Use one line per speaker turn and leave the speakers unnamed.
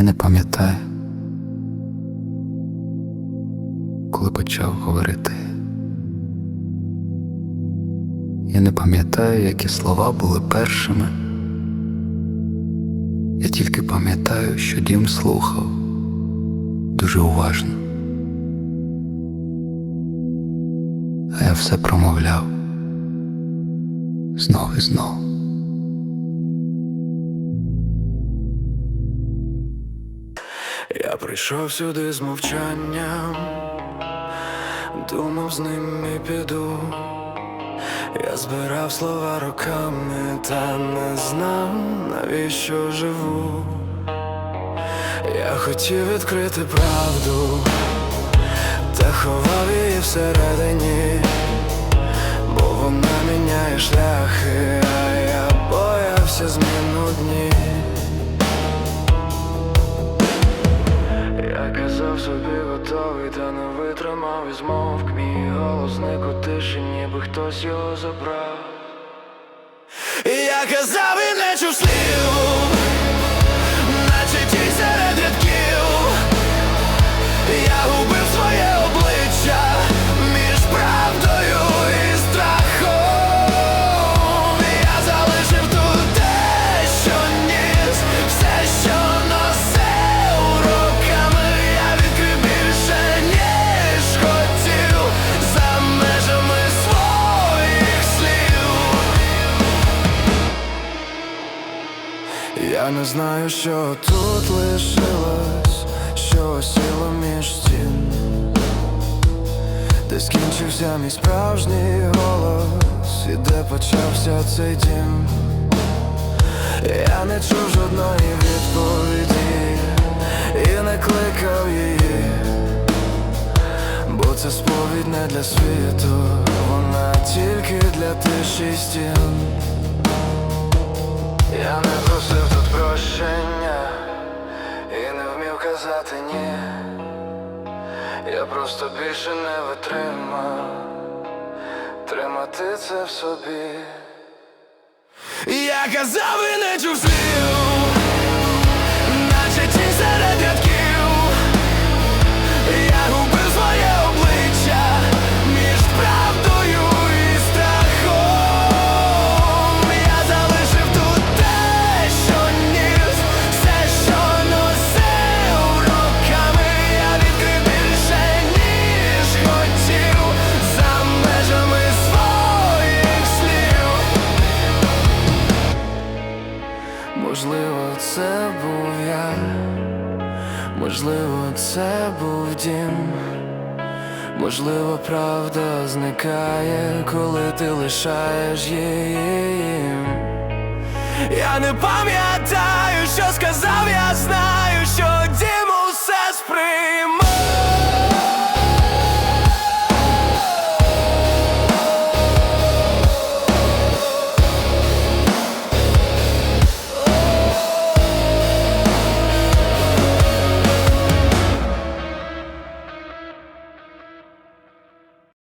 Я не пам'ятаю, коли почав говорити. Я не пам'ятаю, які слова були першими. Я тільки пам'ятаю, що дім слухав дуже уважно. А я все промовляв знов і знов.
Я прийшов сюди з мовчанням, думав, з ним і піду. Я збирав слова роками, та не знав, навіщо живу. Я хотів відкрити правду, та ховав її всередині, бо вона міняє шляхи, готовий, та не витримав і змовк Мій голос зник у тиші, ніби хтось його забрав. І я казав і не чув слів Я не знаю, що тут лишилось, що осіло між стін, де скінчився мій справжній голос, і де почався цей дім. Я не чув жодної відповіді і не кликав її, бо це сповідь не для світу, вона тільки для тиші стін. Я не просив тут прощення і не вмів казати ні. Я просто більше не витримав тримати це в собі. Я казав і не чув слів, Можливо, це був я, можливо, це був дім. Можливо, правда зникає, коли ти лишаєш її. Я не пам'ятаю, що сказав.